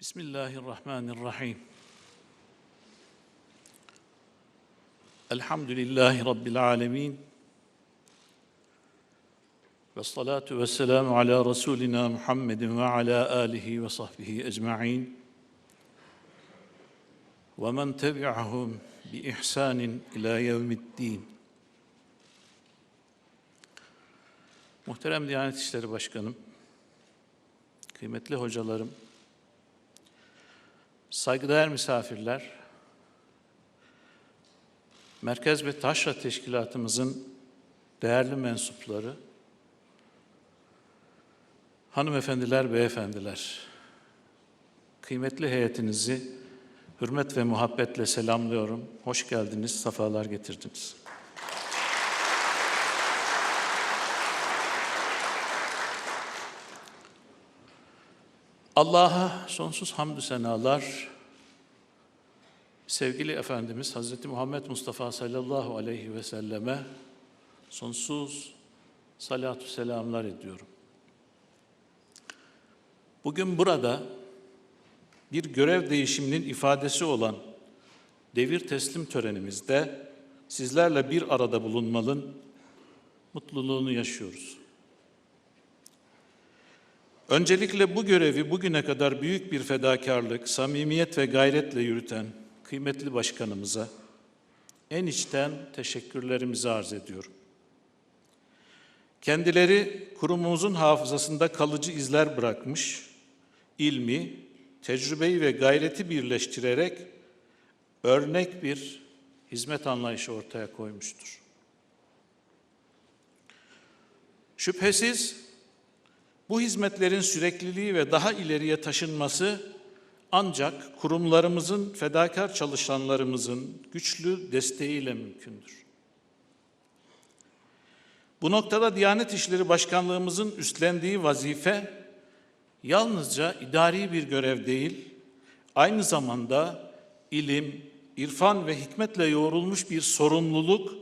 Bismillahirrahmanirrahim. Elhamdülillahi Rabbil alemin. Ve salatu ve selamu ala Resulina Muhammedin ve ala alihi ve sahbihi ecma'in. Ve men tebi'ahum bi ihsanin ila yevmiddin. Muhterem Diyanet İşleri Başkanım, kıymetli hocalarım, saygıdeğer misafirler, Merkez ve Taşra Teşkilatımızın değerli mensupları, hanımefendiler, beyefendiler, kıymetli heyetinizi hürmet ve muhabbetle selamlıyorum. Hoş geldiniz, sefalar getirdiniz. Allah'a sonsuz hamdü senalar, sevgili Efendimiz Hazreti Muhammed Mustafa sallallahu aleyhi ve selleme sonsuz salatu selamlar ediyorum. Bugün burada bir görev değişiminin ifadesi olan devir teslim törenimizde sizlerle bir arada bulunmanın mutluluğunu yaşıyoruz. Öncelikle bu görevi bugüne kadar büyük bir fedakarlık, samimiyet ve gayretle yürüten kıymetli başkanımıza en içten teşekkürlerimizi arz ediyorum. Kendileri kurumumuzun hafızasında kalıcı izler bırakmış, ilmi, tecrübeyi ve gayreti birleştirerek örnek bir hizmet anlayışı ortaya koymuştur. Şüphesiz bu hizmetlerin sürekliliği ve daha ileriye taşınması ancak kurumlarımızın, fedakar çalışanlarımızın güçlü desteğiyle mümkündür. Bu noktada Diyanet İşleri Başkanlığımızın üstlendiği vazife yalnızca idari bir görev değil, aynı zamanda ilim, irfan ve hikmetle yoğrulmuş bir sorumluluk,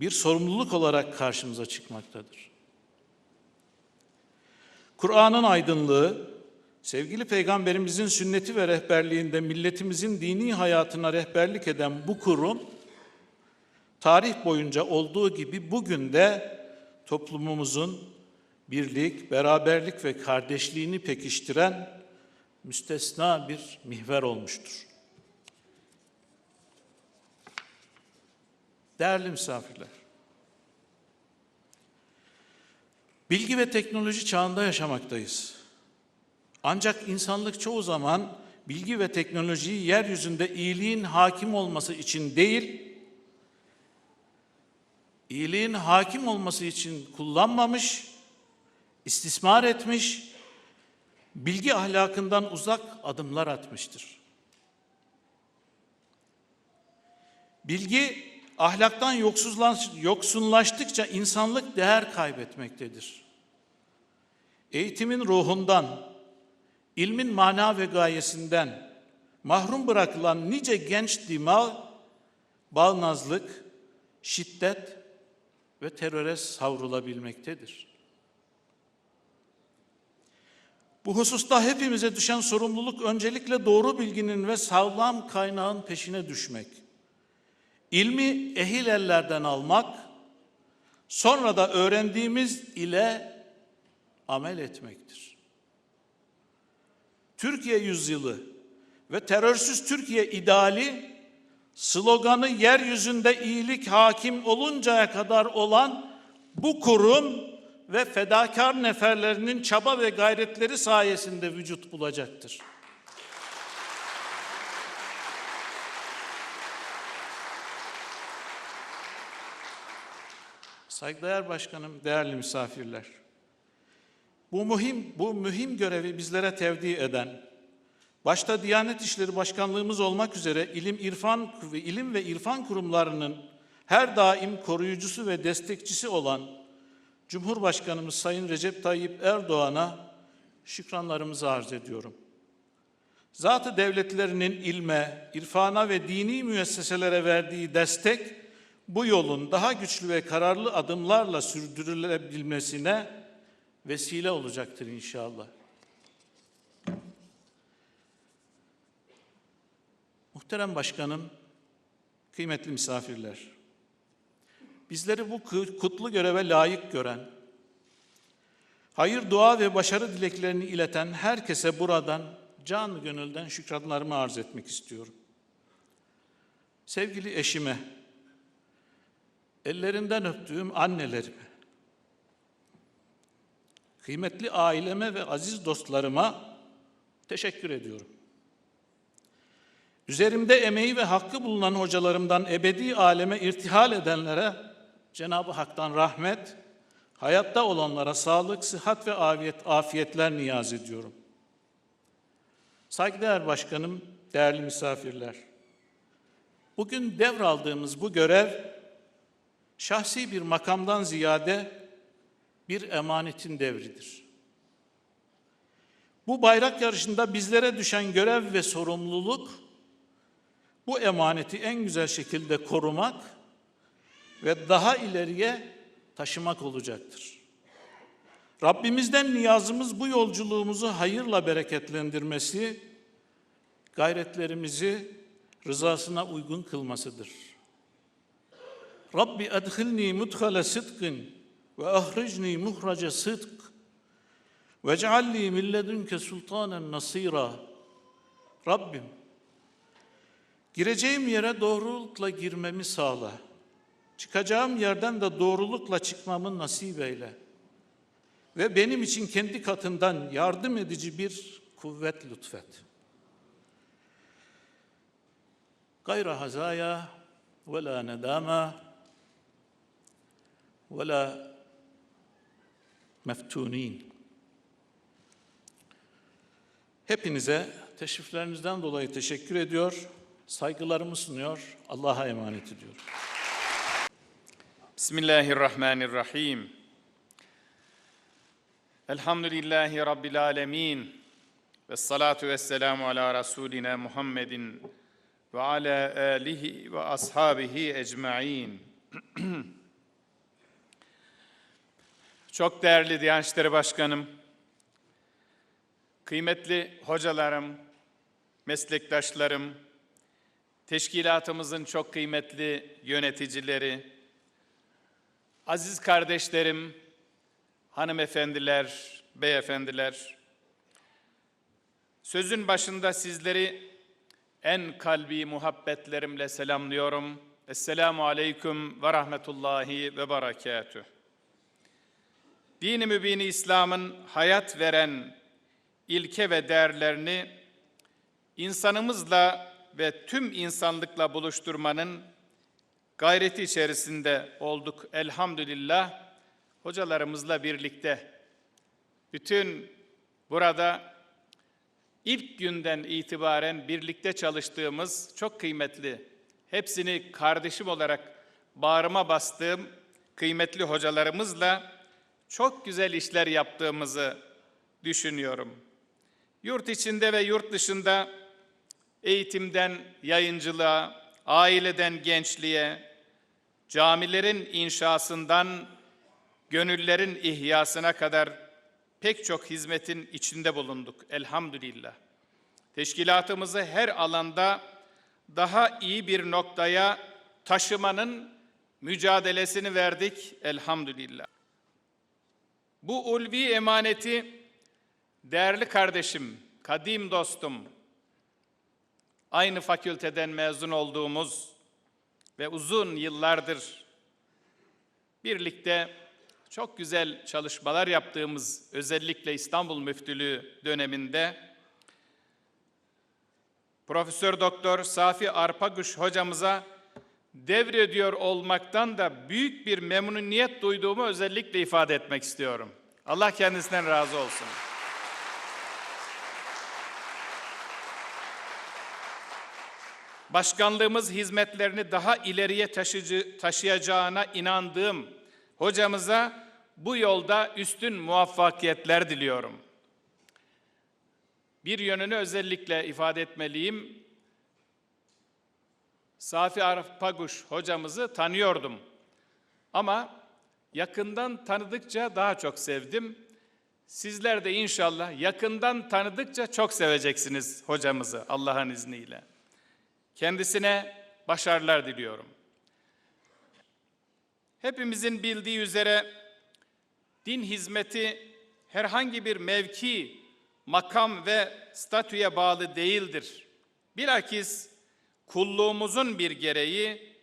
bir sorumluluk olarak karşımıza çıkmaktadır. Kur'an'ın aydınlığı, sevgili peygamberimizin sünneti ve rehberliğinde milletimizin dini hayatına rehberlik eden bu kurum, tarih boyunca olduğu gibi bugün de toplumumuzun birlik, beraberlik ve kardeşliğini pekiştiren müstesna bir mihver olmuştur. Değerli misafirler, Bilgi ve teknoloji çağında yaşamaktayız. Ancak insanlık çoğu zaman bilgi ve teknolojiyi yeryüzünde iyiliğin hakim olması için değil, iyiliğin hakim olması için kullanmamış, istismar etmiş, bilgi ahlakından uzak adımlar atmıştır. Bilgi ahlaktan yoksunlaştıkça insanlık değer kaybetmektedir. Eğitimin ruhundan, ilmin mana ve gayesinden mahrum bırakılan nice genç dima, bağnazlık, şiddet ve teröre savrulabilmektedir. Bu hususta hepimize düşen sorumluluk öncelikle doğru bilginin ve sağlam kaynağın peşine düşmek İlmi ehil ellerden almak, sonra da öğrendiğimiz ile amel etmektir. Türkiye yüzyılı ve terörsüz Türkiye ideali sloganı yeryüzünde iyilik hakim oluncaya kadar olan bu kurum ve fedakar neferlerinin çaba ve gayretleri sayesinde vücut bulacaktır. Saygıdeğer Başkanım, değerli misafirler. Bu mühim, bu mühim görevi bizlere tevdi eden, başta Diyanet İşleri Başkanlığımız olmak üzere ilim, irfan ve ilim ve irfan kurumlarının her daim koruyucusu ve destekçisi olan Cumhurbaşkanımız Sayın Recep Tayyip Erdoğan'a şükranlarımızı arz ediyorum. Zatı devletlerinin ilme, irfana ve dini müesseselere verdiği destek bu yolun daha güçlü ve kararlı adımlarla sürdürülebilmesine vesile olacaktır inşallah. Muhterem Başkanım, kıymetli misafirler, bizleri bu kutlu göreve layık gören, hayır, dua ve başarı dileklerini ileten herkese buradan can gönülden şükranlarımı arz etmek istiyorum. Sevgili eşime, ellerinden öptüğüm annelerime, kıymetli aileme ve aziz dostlarıma teşekkür ediyorum. Üzerimde emeği ve hakkı bulunan hocalarımdan ebedi aleme irtihal edenlere Cenab-ı Hak'tan rahmet, hayatta olanlara sağlık, sıhhat ve afiyet, afiyetler niyaz ediyorum. Saygıdeğer Başkanım, değerli misafirler, bugün devraldığımız bu görev, şahsi bir makamdan ziyade bir emanetin devridir. Bu bayrak yarışında bizlere düşen görev ve sorumluluk, bu emaneti en güzel şekilde korumak ve daha ileriye taşımak olacaktır. Rabbimizden niyazımız bu yolculuğumuzu hayırla bereketlendirmesi, gayretlerimizi rızasına uygun kılmasıdır. Rabbi edhilni mudhale sıdkın ve ahricni muhrace sıdk ve cealli min ledünke sultanen nasira. Rabbim Gireceğim yere doğrulukla girmemi sağla. Çıkacağım yerden de doğrulukla çıkmamı nasip eyle. Ve benim için kendi katından yardım edici bir kuvvet lütfet. Gayra hazaya ve la nedama la meftunin. Hepinize teşriflerinizden dolayı teşekkür ediyor saygılarımı sunuyor, Allah'a emanet ediyorum. Bismillahirrahmanirrahim. Elhamdülillahi Rabbil alemin. Ve salatu ve selamu ala Resulina Muhammedin ve ala alihi ve ashabihi ecma'in. Çok değerli Diyanet İşleri Başkanım, kıymetli hocalarım, meslektaşlarım, teşkilatımızın çok kıymetli yöneticileri, aziz kardeşlerim, hanımefendiler, beyefendiler, sözün başında sizleri en kalbi muhabbetlerimle selamlıyorum. Esselamu aleyküm ve rahmetullahi ve berekatüh. Dini mübini İslam'ın hayat veren ilke ve değerlerini insanımızla ve tüm insanlıkla buluşturmanın gayreti içerisinde olduk elhamdülillah. Hocalarımızla birlikte bütün burada ilk günden itibaren birlikte çalıştığımız çok kıymetli, hepsini kardeşim olarak bağrıma bastığım kıymetli hocalarımızla çok güzel işler yaptığımızı düşünüyorum. Yurt içinde ve yurt dışında eğitimden yayıncılığa, aileden gençliğe, camilerin inşasından gönüllerin ihyasına kadar pek çok hizmetin içinde bulunduk elhamdülillah. Teşkilatımızı her alanda daha iyi bir noktaya taşımanın mücadelesini verdik elhamdülillah. Bu ulvi emaneti değerli kardeşim, kadim dostum, aynı fakülteden mezun olduğumuz ve uzun yıllardır birlikte çok güzel çalışmalar yaptığımız özellikle İstanbul Müftülüğü döneminde Profesör Doktor Safi Arpaguş hocamıza devrediyor olmaktan da büyük bir memnuniyet duyduğumu özellikle ifade etmek istiyorum. Allah kendisinden razı olsun. başkanlığımız hizmetlerini daha ileriye taşıcı, taşıyacağına inandığım hocamıza bu yolda üstün muvaffakiyetler diliyorum. Bir yönünü özellikle ifade etmeliyim. Safi Arif Paguş hocamızı tanıyordum. Ama yakından tanıdıkça daha çok sevdim. Sizler de inşallah yakından tanıdıkça çok seveceksiniz hocamızı Allah'ın izniyle. Kendisine başarılar diliyorum. Hepimizin bildiği üzere din hizmeti herhangi bir mevki, makam ve statüye bağlı değildir. Bilakis kulluğumuzun bir gereği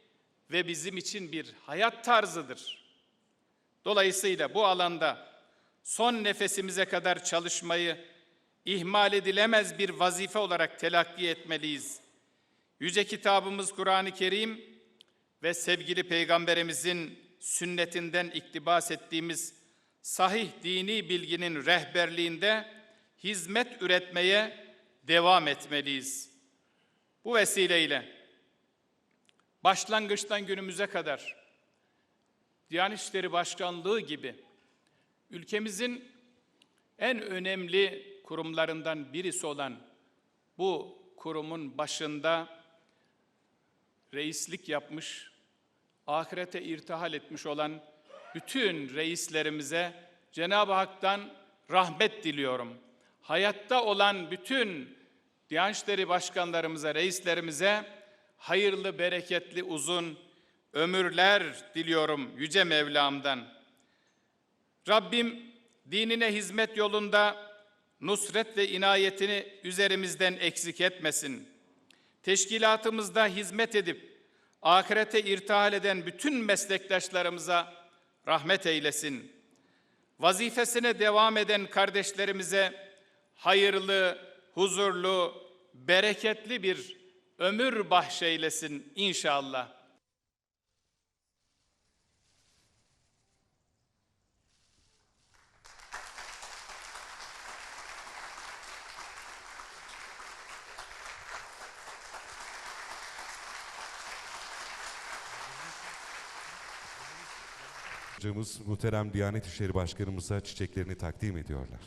ve bizim için bir hayat tarzıdır. Dolayısıyla bu alanda son nefesimize kadar çalışmayı ihmal edilemez bir vazife olarak telakki etmeliyiz. Yüce kitabımız Kur'an-ı Kerim ve sevgili peygamberimizin sünnetinden iktibas ettiğimiz sahih dini bilginin rehberliğinde hizmet üretmeye devam etmeliyiz. Bu vesileyle başlangıçtan günümüze kadar Diyanet İşleri Başkanlığı gibi ülkemizin en önemli kurumlarından birisi olan bu kurumun başında reislik yapmış, ahirete irtihal etmiş olan bütün reislerimize Cenab-ı Hak'tan rahmet diliyorum. Hayatta olan bütün Diyanet İşleri başkanlarımıza, reislerimize hayırlı, bereketli, uzun ömürler diliyorum Yüce Mevlam'dan. Rabbim dinine hizmet yolunda nusret ve inayetini üzerimizden eksik etmesin. Teşkilatımızda hizmet edip ahirete irtihal eden bütün meslektaşlarımıza rahmet eylesin. Vazifesine devam eden kardeşlerimize hayırlı, huzurlu, bereketli bir ömür bahşeylesin inşallah. Hocamız muhterem Diyanet İşleri Başkanımıza çiçeklerini takdim ediyorlar.